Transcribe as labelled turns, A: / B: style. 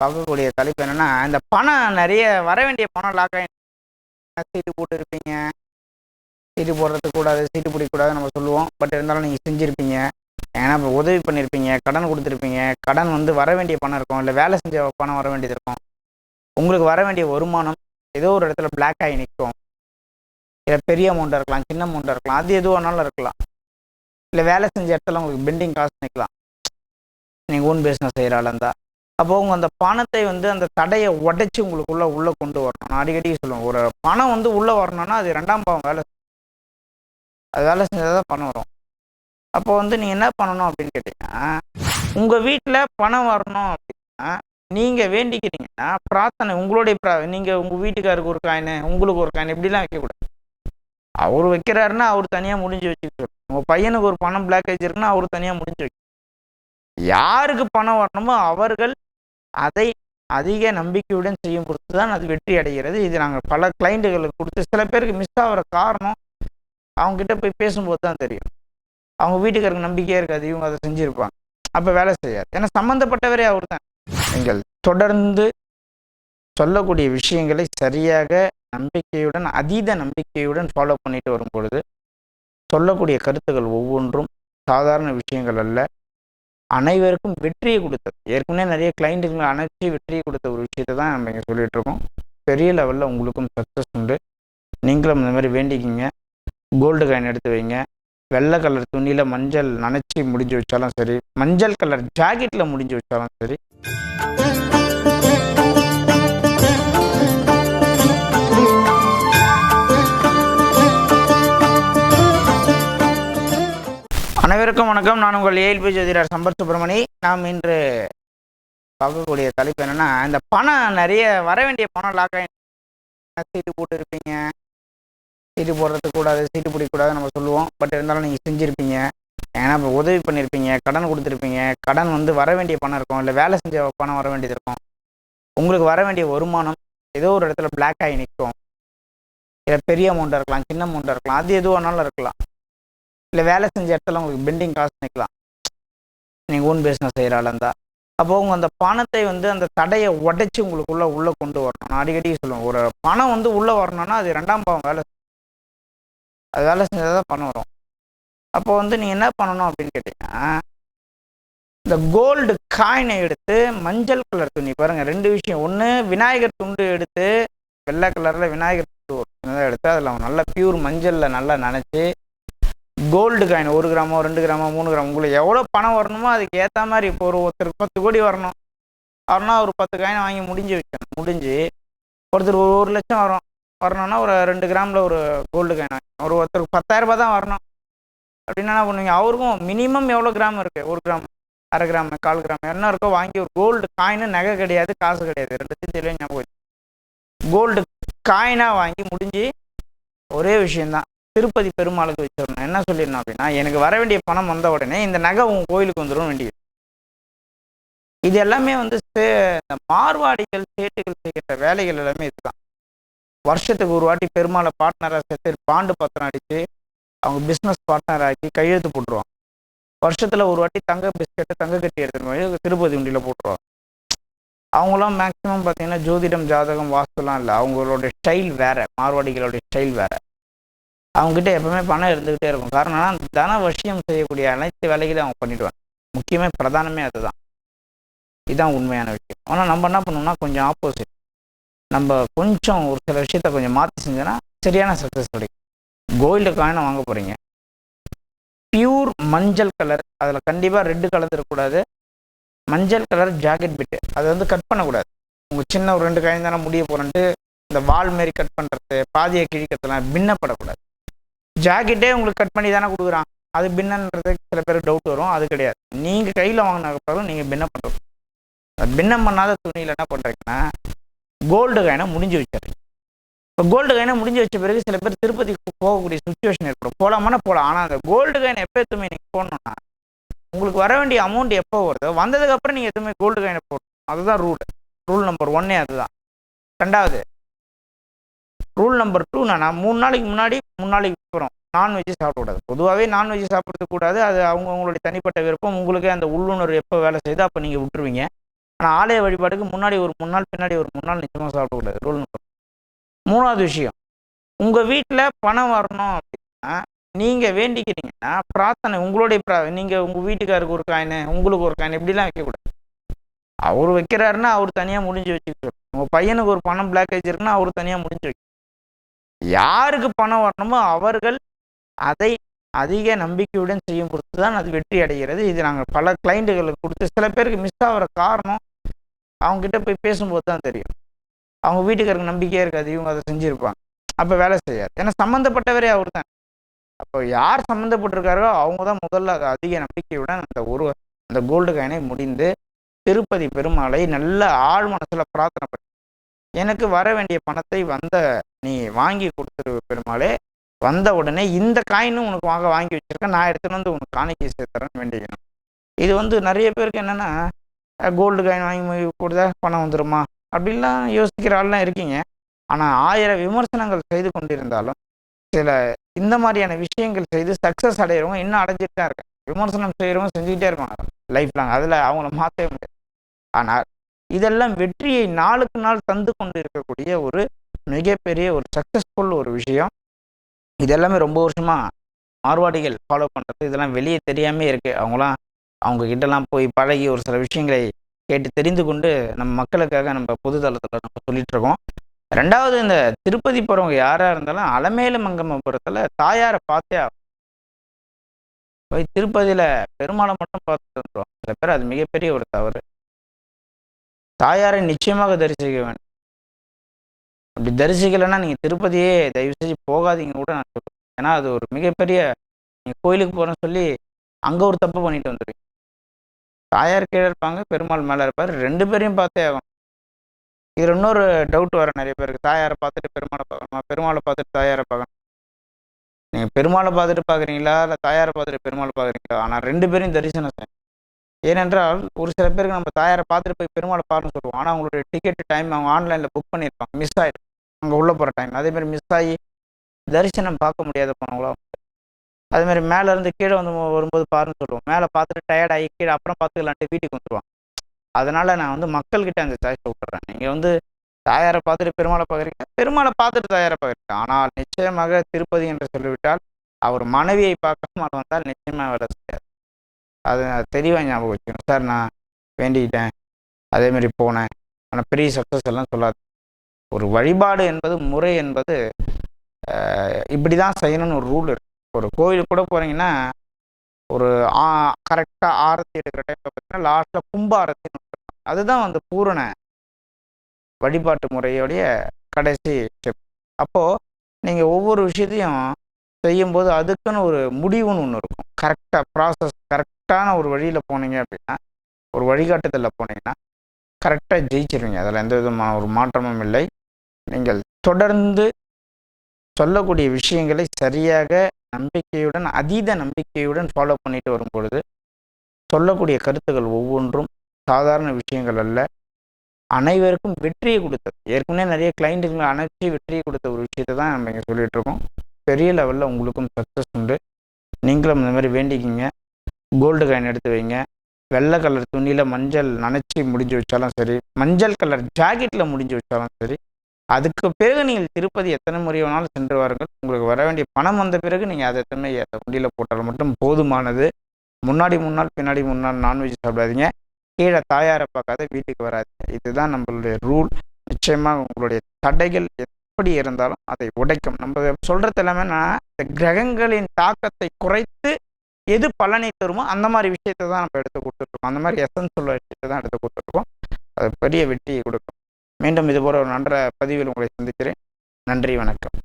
A: பார்க்கக்கூடிய தலைப்பு என்னன்னா இந்த பணம் நிறைய வர வேண்டிய பணம் லாக் சீட்டு போட்டு இருப்பீங்க சீட்டு போடுறதுக்கு கூடாது சீட்டு பிடிக்கக்கூடாது நம்ம சொல்லுவோம். பட் இருந்தாலும் நீங்கள் செஞ்சுருப்பீங்க. ஏன்னா இப்போ உதவி பண்ணியிருப்பீங்க கடன் கொடுத்துருப்பீங்க. கடன் வந்து வர வேண்டிய பணம் இருக்கும். இல்லை வேலை செஞ்ச பணம் வர வேண்டியது இருக்கும். உங்களுக்கு வர வேண்டிய வருமானம் ஏதோ ஒரு இடத்துல பிளாக் ஆகி நிற்கும். இல்லை பெரிய அமௌண்ட்டாக இருக்கலாம் சின்ன அமௌண்ட்டாக இருக்கலாம். அது எது வேணாலும் இருக்கலாம். இல்லை வேலை செஞ்ச இடத்துல உங்களுக்கு பெண்டிங் காசு நிற்கலாம் நீங்கள் ஓன் பிஸ்னஸ் செய்கிறாள் இருந்தால் அப்போ உங்கள் அந்த பணத்தை வந்து அந்த தடையை உடைச்சி உங்களுக்குள்ள உள்ளே கொண்டு வரணும். நான் அடிக்கடி சொல்லுவேன். ஒரு பணம் வந்து உள்ளே வரணும்னா அது ரெண்டாம் பாவம் வேலை அது வேலை செஞ்சால் தான் பணம் வரும். அப்போ வந்து நீங்கள் என்ன பண்ணணும் அப்படின்னு கேட்டிங்கன்னா உங்கள் வீட்டில் பணம் வரணும் அப்படின்னா நீங்கள் வேண்டிக்கிறீங்கன்னா பிரார்த்தனை உங்களுடைய பிரா நீங்கள் உங்கள் வீட்டுக்காருக்கு ஒரு காயின் உங்களுக்கு ஒரு காயின் இப்படிலாம் வைக்கக்கூடாது அவர் வைக்கிறாருன்னா அவர் தனியாக முடிஞ்சு வச்சுக்கிட்டு உங்கள் பையனுக்கு ஒரு பணம் பிளாக்கேஜ் இருக்குன்னா அவர் தனியாக முடிஞ்சு வைக்கணும். யாருக்கு பணம் வரணுமோ அவர்கள் அதை அதிக நம்பிக்கையுடன் செய்யும் பொறுத்து தான் அது வெற்றி அடைகிறது. இது நாங்கள் பல கிளைண்ட்டுகளுக்கு கொடுத்து சில பேருக்கு மிஸ் ஆகிற காரணம் அவங்ககிட்ட போய் பேசும்போது தான் தெரியும். அவங்க வீட்டுக்காரருக்கு நம்பிக்கையாக இருக்காது இவங்க அதை செஞ்சுருப்பாங்க. அப்போ வேலை செய்யாது. ஏன்னா சம்மந்தப்பட்டவரே அவர் தான் நீங்கள் தொடர்ந்து சொல்லக்கூடிய விஷயங்களை சரியாக நம்பிக்கையுடன் அதீத நம்பிக்கையுடன் ஃபாலோ பண்ணிட்டு வரும் பொழுது சொல்லக்கூடிய கருத்துக்கள் ஒவ்வொன்றும் சாதாரண விஷயங்கள் அல்ல. அனைவருக்கும் வெற்றியை கொடுத்தது. ஏற்கனவே நிறைய கிளைண்ட்டுகளை அணைச்சி வெற்றியை கொடுத்த ஒரு விஷயத்தை தான் நம்ம இங்கே சொல்லிட்டு இருக்கோம். பெரிய லெவலில் உங்களுக்கும் சக்ஸஸ் உண்டு. நீங்களும் இந்த மாதிரி வேண்டிக்கிங்க. கோல்டு காயின் எடுத்து வைங்க. வெள்ளை கலர் துணியில் மஞ்சள் நனைச்சி முடிஞ்சு வச்சாலும் சரி மஞ்சள் கலர் ஜாக்கெட்டில் முடிஞ்சு வச்சாலும் சரி. அனைவருக்கும் வணக்கம். நான் உங்கள் ஏஎல்பி ஜோதிடர் சம்பர் சுப்பிரமணி. நாம் இன்று பார்க்கக்கூடிய தலைப்பு என்னன்னா இந்த பணம் நிறைய வர வேண்டிய பணம் லாக் சீட்டு போட்டு இருப்பீங்க சீட்டு போடுறதுக்கு கூடாது சீட்டு பிடிக்கக்கூடாது நம்ம சொல்லுவோம். பட் இருந்தாலும் நீங்கள் செஞ்சுருப்பீங்க. ஏன்னா இப்போ உதவி பண்ணியிருப்பீங்க கடன் கொடுத்துருப்பீங்க. கடன் வந்து வர வேண்டிய பணம் இருக்கும். இல்லை வேலை செஞ்ச பணம் வர வேண்டியது இருக்கும். உங்களுக்கு வர வேண்டிய வருமானம் ஏதோ ஒரு இடத்துல பிளாக் ஆகி நிற்கும். இல்லை பெரிய அமௌண்ட்டாக இருக்கலாம் சின்ன அமௌண்ட்டாக இருக்கலாம். அது எதுவானாலும் இருக்கலாம். இல்லை வேலை செஞ்ச இடத்துல உங்களுக்கு பெண்டிங் காசு நிற்கலாம் நீங்கள் ஓன் பிஸ்னஸ் செய்கிறாள் இருந்தால் அப்போ உங்கள் அந்த பணத்தை வந்து அந்த தடையை உடைச்சி உங்களுக்குள்ளே உள்ளே கொண்டு வரணும். நான் அடிக்கடி சொல்லுவேன். ஒரு பணம் வந்து உள்ளே வரணும்னா அது ரெண்டாம் பாவம் வேலை அது வேலை செஞ்சால் தான் பணம் வரும். அப்போ வந்து நீங்கள் என்ன பண்ணணும் அப்படின்னு கேட்டிங்கன்னா இந்த கோல்டு காயினை எடுத்து மஞ்சள் கலர் துணி பாருங்கள் ரெண்டு விஷயம். ஒன்று விநாயகர் துண்டு எடுத்து வெள்ளை கலரில் விநாயகர் துண்டு எடுத்து அதில் நல்ல பியூர் மஞ்சளில் நல்லா நனைச்சி கோல்டு காயின் ஒரு கிராமோ ரெண்டு கிராமோ மூணு கிராமம் உங்களுக்கு எவ்வளோ பணம் வரணுமோ அதுக்கு ஏற்ற மாதிரி இப்போ ஒரு ஒருத்தருக்கு பத்து கோடி வரணும். வரணும்னா ஒரு பத்து காயின் வாங்கி முடிஞ்சு வைக்கணும். முடிஞ்சு ஒருத்தர் ஒரு ஒரு லட்சம் வரும். வரணும்னா ஒரு ரெண்டு கிராமில் ஒரு கோல்டு காயின் வாங்கணும் ஒரு ஒருத்தருக்கு பத்தாயிரம் ரூபாய் தான் வரணும். அப்படின்னா என்ன பண்ணுவீங்க? அவருக்கும் மினிமம் எவ்வளோ கிராம் இருக்குது ஒரு கிராம் அரை கிராம் கால் கிராம் என்ன இருக்கோ வாங்கி ஒரு கோல்டு காயின் நகை கிடையாது காசு கிடையாது. ரெண்டுத்தையும் தெளிவாக ஞாபகம் கோல்டு காயினாக வாங்கி முடிஞ்சு ஒரே விஷயந்தான் திருப்பதி பெருமாளுக்கு வச்சிடணும். என்ன சொல்லிடணும் அப்படின்னா எனக்கு வர வேண்டிய பணம் வந்த உடனே இந்த நகை உன் கோயிலுக்கு வந்துடும் வேண்டியது. இது எல்லாமே வந்து சே- மார்வாடிகள் சேட்டுகள் செய்கிற வேலைகள் எல்லாமே இதுதான். வருஷத்துக்கு ஒரு வாட்டி பெருமாளை பார்ட்னராக சேர்த்து பாண்டு பத்திரம் அடித்து அவங்க பிஸ்னஸ் பார்ட்னர் ஆக்கி கையெழுத்து போட்டுருவாங்க. வருஷத்தில் ஒரு வாட்டி தங்க பிஸ்கெட்டு தங்க கட்டி எடுத்துகிட்டு போய் திருப்பதி உண்டியில் போட்டுருவாங்க. அவங்களாம் மேக்ஸிமம் பார்த்தீங்கன்னா ஜோதிடம் ஜாதகம் வாஸ்துலாம் இல்லை. அவங்களோட ஸ்டைல் வேறு. மார்வாடிகளோட ஸ்டைல் வேறு. அவங்ககிட்ட எப்பவுமே பணம் இருந்துகிட்டே இருக்கும். காரணம் தன வசியம் செய்யக்கூடிய அனைத்து வேலைகளையும் அவங்க பண்ணிடுவாங்க. முக்கியமே பிரதானமே அதுதான். இதுதான் உண்மையான விஷயம். ஆனால் நம்ம என்ன பண்ணோம்னா கொஞ்சம் ஆப்போசிட் நம்ம கொஞ்சம் ஒரு சில விஷயத்த கொஞ்சம் மாற்றி செஞ்சோன்னா சரியான சக்ஸஸ் கிடைக்கும். கோல்டு காயினை வாங்க போகிறீங்க பியூர் மஞ்சள் கலர் அதில் கண்டிப்பாக ரெட்டு கலந்துருக்கக்கூடாது மஞ்சள் கலர் ஜாக்கெட் பிட்டு அதை வந்து கட் பண்ணக்கூடாது. உங்கள் சின்ன ஒரு ரெண்டு காயின் தானே முடிய போகிறேன்ட்டு இந்த வால் மாரி கட் பண்ணுறது பாதியை கிழிக்கிறதுலாம் பின்னப்படக்கூடாது. ஜாக்கெட்டே உங்களுக்கு கட் பண்ணி தானே கொடுக்குறாங்க. அது பின்னன்றது சில பேருக்கு டவுட் வரும். அது கிடையாது. நீங்கள் கையில் வாங்கின நீங்கள் பின்ன பண்ணுறது பின்னம் பண்ணாத துணியில் என்ன பண்ணுறீங்கன்னா கோல்டு காயினை முடிஞ்சு வச்சிடுறீங்க. இப்போ கோல்டு காயினை முடிஞ்சு வச்ச பிறகு சில பேர் திருப்பதிக்கு போகக்கூடிய சுச்சுவேஷன் ஏற்படும். போகலாமான போகலாம் ஆனால் அந்த கோல்டு காயின் எப்போ எதுவுமே நீங்கள் போடணும்னா உங்களுக்கு வர வேண்டிய அமௌண்ட் எப்போ வருதோ வந்ததுக்கப்புறம் நீங்கள் எதுவுமே கோல்டு காயினை போடணும். அதுதான் ரூல் ரூல் நம்பர் ஒன்னே அதுதான். ரெண்டாவது ரூல் நம்பர் டூ நான் மூணு நாளைக்கு முன்னாடி மூணு நாளைக்கு அப்புறம் நான்வெஜ் சாப்பிடக்கூடாது. பொதுவாகவே நான்வெஜ் சாப்பிட்றது கூடாது அது அவங்க அவங்களுடைய தனிப்பட்ட விருப்பம். உங்களுக்கே அந்த உள்ளுணர்வு எப்போ வேலை செய்யுதோ அப்போ நீங்கள் விட்டுருவீங்க. ஆனால் ஆலய வழிபாடுக்கு முன்னாடி ஒரு மூணு நாள் பின்னாடி ஒரு மூணு நாள் நிச்சயமாக சாப்பிடக்கூடாது. ரூல் நம்பர் மூணாவது விஷயம். உங்கள் வீட்டில் பணம் வரணும் அப்படின்னா நீங்கள் வேண்டிக்கிறீங்கன்னா பிரார்த்தனை உங்களுடைய ப்ரா நீங்கள் உங்கள் வீட்டுக்காருக்கு ஒரு காயின் உங்களுக்கு ஒரு காயின் இப்படிலாம் வைக்கக்கூடாது. அவர் வைக்கிறாருன்னா அவர் தனியாக முடிஞ்சு வச்சுக்க உங்கள் பையனுக்கு ஒரு பணம் பிளாக்கேஜ் இருக்குன்னா அவர் தனியாக முடிஞ்சு வைக்க யாருக்கு பணம் வரணுமோ அவர்கள் அதை அதிக நம்பிக்கையுடன் செய்யும் பொறுத்து தான் அது வெற்றி அடைகிறது. இது நாங்கள் பல கிளைண்ட்டுகளுக்கு கொடுத்து சில பேருக்கு மிஸ் ஆகிற காரணம் அவங்ககிட்ட போய் பேசும்போது தான் தெரியும். அவங்க வீட்டுக்காரருக்கு நம்பிக்கையே இருக்காது இவங்க அதை செஞ்சுருப்பாங்க. அப்போ வேலை செய்யாது. ஏன்னா சம்மந்தப்பட்டவரே அவர் தான் அப்போ யார் சம்மந்தப்பட்டிருக்காரோ அவங்க தான் முதல்ல அது அதிக நம்பிக்கையுடன் அந்த ஒரு அந்த கோல்டு காயினை முடிந்து திருப்பதி பெருமாளை நல்ல ஆழ் மனசில் பிரார்த்தனை பண்ணி எனக்கு வர வேண்டிய பணத்தை வந்த நீ வாங்கி கொடுத்துரு பெருமாளே. வந்த உடனே இந்த காயினும் உனக்கு வாங்க வாங்கி வச்சிருக்கேன். நான் எடுத்துன்னு வந்து உனக்கு காணிக்கை சேர்த்துறேன்னு வேண்டிக்கணும் இது வந்து நிறைய பேருக்கு என்னென்னா கோல்டு காயின் வாங்கி கொடுத்தா பணம் வந்துடுமா அப்படின்லாம் யோசிக்கிற ஆள்லாம் இருக்கீங்க. ஆனால் ஆயிரம் விமர்சனங்கள் செய்து கொண்டிருந்தாலும் சில இந்த மாதிரியான விஷயங்கள் செய்து சக்ஸஸ் அடையிறவங்க இன்னும் அடைஞ்சிட்டு தான் இருக்காங்க. விமர்சனம் செய்கிறவங்க செஞ்சுக்கிட்டே இருப்பாங்க. லைஃப் லாங் அதில் அவங்கள மாற்றவே முடியாது. ஆனால் இதெல்லாம் வெற்றியை நாளுக்கு நாள் தந்து கொண்டு இருக்கக்கூடிய ஒரு மிகப்பெரிய ஒரு சக்ஸஸ்ஃபுல் ஒரு விஷயம். இது எல்லாமே ரொம்ப வருஷமாக மார்வாடிகள் ஃபாலோ பண்ணுறது இதெல்லாம் வெளியே தெரியாமே இருக்குது அவங்களாம் அவங்க கிட்டலாம் போய் பழகி ஒரு சில விஷயங்களை கேட்டு தெரிந்து கொண்டு நம்ம மக்களுக்காக நம்ம பொது தளத்தில் நம்ம சொல்லிகிட்ருக்கோம் ரெண்டாவது இந்த திருப்பதி போகிறவங்க யாராக இருந்தாலும் அலமேலு மங்கமபுரத்தில் தாயாரை பார்த்தே போய் திருப்பதியில் பெருமாளை மட்டும் பார்த்துட்டு வந்துடும் சில பேர் அது மிகப்பெரிய ஒரு தவறு. தாயாரை நிச்சயமாக தரிசிக்க வேண்டும். அப்படி தரிசிக்கலைன்னா நீங்கள் திருப்பதியே தயவு செஞ்சு போகாதீங்க கூட நான் சொல்லுவேன் ஏன்னா அது ஒரு மிகப்பெரிய நீங்கள் கோயிலுக்கு போகிறேன்னு சொல்லி அங்கே ஒரு தப்பு பண்ணிட்டு வந்துடுவீங்க தாயார் கீழே இருப்பாங்க பெருமாள் மேலே இருப்பார். ரெண்டு பேரையும் பார்த்தே ஆகும் இது இன்னொரு டவுட் வர நிறைய பேருக்கு தாயாரை பார்த்துட்டு பெருமாளை பார்க்கணுமா? பெருமாளை பார்த்துட்டு தாயாரை பார்க்கணும். நீங்கள் பெருமாளை பார்த்துட்டு பார்க்குறீங்களா? இல்லை தாயாரை பார்த்துட்டு பெருமாளை பார்க்குறீங்களா? ஆனால் ரெண்டு பேரையும் தரிசனம் செய்யணும். ஏனென்றால் ஒரு சில பேருக்கு நம்ம தாயாரை பார்த்துட்டு போய் பெருமாளை பாருன்னு சொல்லுவோம். ஆனால் அவங்களுடைய டிக்கெட் டைம் அவங்க ஆன்லைனில் புக் பண்ணியிருப்பாங்க. மிஸ் ஆகிடும் அங்கே உள்ளே போகிற டைம் அதேமாதிரி மிஸ் ஆகி தரிசனம் பார்க்க முடியாத போனவங்களோ அதேமாதிரி மேலேருந்து கீழே வந்து வரும்போது பாருன்னு சொல்லுவோம். மேலே பார்த்துட்டு டயர்டாகி கீழே அப்புறம் பார்த்துக்கலான்ட்டு வீட்டுக்கு வந்துடுவாங்க அதனால் நான் வந்து மக்கள்கிட்ட அந்த சாய்ஸ் விட்டுறேன். நீங்கள் வந்து தாயாரை பார்த்துட்டு பெருமாளை பார்க்குறீங்க. பெருமாளை பார்த்துட்டு தாயாரை பார்க்குறீங்க. ஆனால் நிச்சயமாக திருப்பதி என்று சொல்லிவிட்டால் அவர் மனைவியை பார்க்காமல் வந்தால் நிச்சயமாக வேலை செய்யாது. அது தெளிவாக ஞாபகம் வச்சுக்கணும். சார் நான் வேண்டிக்கிட்டேன். அதேமாரி போனேன். ஆனால் பெரிய சக்ஸஸ் எல்லாம் சொல்லாது. ஒரு வழிபாடு என்பது முறை என்பது இப்படி தான் செய்யணும்னு ஒரு ரூல் இருக்கு. ஒரு கோயிலுக்கு கூட போகிறீங்கன்னா ஒரு ஆ கரெக்டாக ஆரத்தி எடுக்கிற டைமில் பார்த்தீங்கன்னா லாஸ்ட்டில் கும்ப ஆரத்தின்னு அதுதான் வந்து பூரண வழிபாட்டு முறையோடைய கடைசி ஸ்டெப் அப்போது நீங்கள் ஒவ்வொரு விஷயத்தையும் செய்யும்போது அதுக்குன்னு ஒரு முடிவுன்னு ஒன்று இருக்கும். கரெக்டாக ப்ராசஸ் கரெக்ட் கரெக்டான ஒரு வழியில் போனீங்க அப்படின்னா ஒரு வழிகாட்டுதலில் போனீங்கன்னா கரெக்டாக ஜெயிச்சிருவீங்க. அதில் எந்த விதமான ஒரு மாற்றமும் இல்லை. நீங்கள் தொடர்ந்து சொல்லக்கூடிய விஷயங்களை சரியாக நம்பிக்கையுடன் அதீத நம்பிக்கையுடன் ஃபாலோ பண்ணிட்டு வரும் பொழுது சொல்லக்கூடிய கருத்துக்கள் ஒவ்வொன்றும் சாதாரண விஷயங்கள் அல்ல. அனைவருக்கும் வெற்றியை கொடுத்தது. ஏற்கனவே நிறைய கிளைண்ட்டுகளை அணைச்சி வெற்றியை கொடுத்த ஒரு விஷயத்தை தான் நம்ம இங்கே சொல்லிகிட்ருக்கோம் இருக்கோம். பெரிய லெவலில் உங்களுக்கும் சக்ஸஸ் உண்டு. நீங்களும் இந்த மாதிரி வேண்டிக்கிங்க. கோல்டு காயின் எடுத்து வைங்க. வெள்ளை கலர் துணியில் மஞ்சள் நனைச்சி முடிஞ்சு வச்சாலும் சரி மஞ்சள் கலர் ஜாக்கெட்டில் முடிஞ்சு வச்சாலும் சரி அதுக்கு பிறகு நீங்கள் திருப்பதி எத்தனை முறை வேணாலும் சென்று வாருங்கள். உங்களுக்கு வர வேண்டிய பணம் வந்த பிறகு நீங்கள் அதை எத்தனை உண்டியில் போட்டால் மட்டும் போதுமானது. முன்னாடி முன்னாள் பின்னாடி முன்னாள் நான்வெஜ் சாப்பிடாதீங்க. கீழே தாயாரை பார்க்காத வீட்டுக்கு வராதீங்க. இதுதான் நம்மளுடைய ரூல் நிச்சயமாக உங்களுடைய தடைகள் எப்படி இருந்தாலும் அதை உடைக்கும். நம்ம சொல்கிறது எல்லாமே நான் இந்த கிரகங்களின் தாக்கத்தை குறைத்து எது பலனை தருமோ அந்த மாதிரி விஷயத்தை தான் நம்ம எடுத்து கொடுத்துட்ருக்கோம் அந்த மாதிரி எசன்ஸ் உள்ள விஷயத்தை தான் எடுத்து கொடுத்துருக்கோம் அது பெரிய வெற்றியை கொடுக்கும். மீண்டும் இதுபோல் ஒரு நன்ற பதிவில் உங்களை சந்திக்கிறேன். நன்றி வணக்கம்.